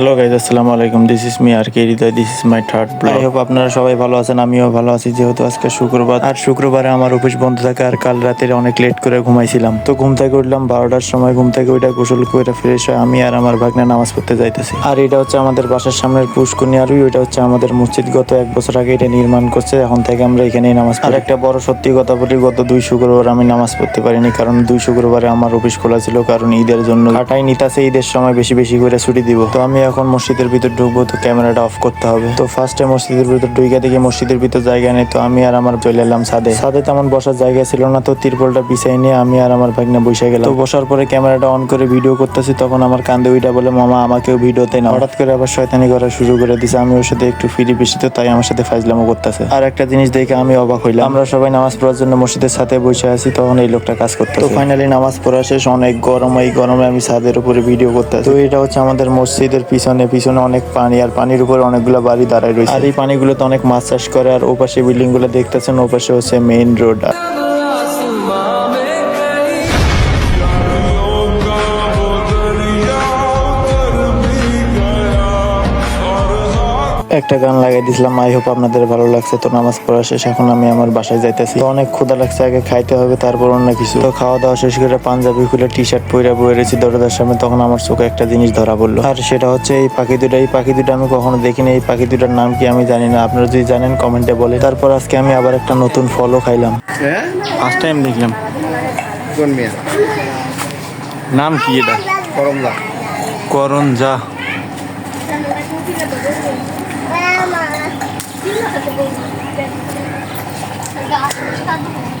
Hello guys আসসালামু আলাইকুম this is me R K Hriday this is my third blog I hope আপনারা সবাই ভালো আছেন, আমিও ভালো আছি, যেহেতু আজকে শুক্রবার। আর শুক্রবারে আমার অফিস বন্ধ থাকে, আর কাল রাতে অনেক লেট করে ঘুমাইছিলাম। তো ঘুম থেকে উঠলাম বারোটার সময়, ঘুম থেকে ওইটা গোসল করে ফ্রেশ হয়ে আমি আর আমার ভাগ্নে নামাজ পড়তে যাইতেছি। আর এটা হচ্ছে আমাদের বাসার সামনের পুষ্কুনি আর ওইটা হচ্ছে আমাদের মসজিদ। গত এক বছর আগে এটা নির্মাণ করছে, এখন থেকে আমরা এখানেই নামাজ আর একটা বড় সত্যি কথা বলি, গত দুই শুক্রবার আমি নামাজ পড়তে পারিনি, কারণ দুই শুক্রবারে আমার অফিস খোলা ছিল, কারণ ঈদের জন্য কাটাই নিতাছে, ঈদের সময় বেশি বেশি করে ছুটি দিব। তো আমি এখন মসজিদের ভিতর ঢুকবো, তো ক্যামেরাটা অফ করতে হবে। তো ফার্স্টে মসজিদের ভিতর ঢুকে দেখি মসজিদের ভিতর জায়গা নেই, তো আমি আর আমার চলে এলাম ছাদে। ছাদে তেমন বসার জায়গা ছিল না, তো তিরপলটা বিছাই নিয়ে আমি আর আমার ভাগ্নে বসে গেলাম। তো বসার পরে ক্যামেরাটা অন করে ভিডিও করতেছি, তখন আমার কান্দে ওইটা বলে, মামা, আমাকেও ভিডিওতে না হঠাৎ করে আবার শয়তানি করা শুরু করে দিছে, আমি ওর সাথে একটু ফিরি বেশি তো তাই আমার সাথে ফাইজলামো করতেছে। আর একটা জিনিস দেখে আমি অবাক হইলাম। আমরা সবাই নামাজ পড়ার জন্য মসজিদের সাথে বসে আছি, তখন এই লোকটা কাজ করতে তো ফাইনালি নামাজ পড়া শেষ, অনেক গরম, এই গরমে আমি ছাদের উপরে ভিডিও করতে তো এটা হচ্ছে আমাদের মসজিদের পিছনে পিছনে অনেক পানি, আর পানির উপর অনেকগুলো বাড়ি দাঁড়ায় রয়েছে। আর এই পানিগুলোতে অনেক মাছ চাষ করে, আর ওপাশে বিল্ডিংগুলো দেখতেছেন, ওপাশে হচ্ছে মেইন রোড একটা গান লাগাই দিছিলাম আই হোপ আপনাদের ভালো লাগছে। তো নামাজ পড়া শেষ এখন আমি আমার বাসায় যাইতেছি। তো অনেক ক্ষুধা লাগছে আগে খাইতে হবে তারপর অন্য কিছু। তো খাওয়া দাওয়া শেষ করে পাঞ্জাবি খুলে টি শার্ট পরে বয়ে রয়েছি দরজার সামনে তখন আমার চোখে একটা জিনিস ধরা পড়ল। আর সেটা হচ্ছে এই পাখি দুটা এই পাখি দুটো আমি কখনো দেখিনি এই পাখি দুটার নাম কি আমি জানি না। আপনারা যদি জানেন কমেন্টে বলে তারপর আজকে আমি আবার একটা নতুন ফলও খাইলাম। হ্যাঁ? ফার্স্ট টাইম দেখলাম। কোন মেয়ে? নাম কি এটা? Mama. Sino ka ito? Nag-aasal siya doon.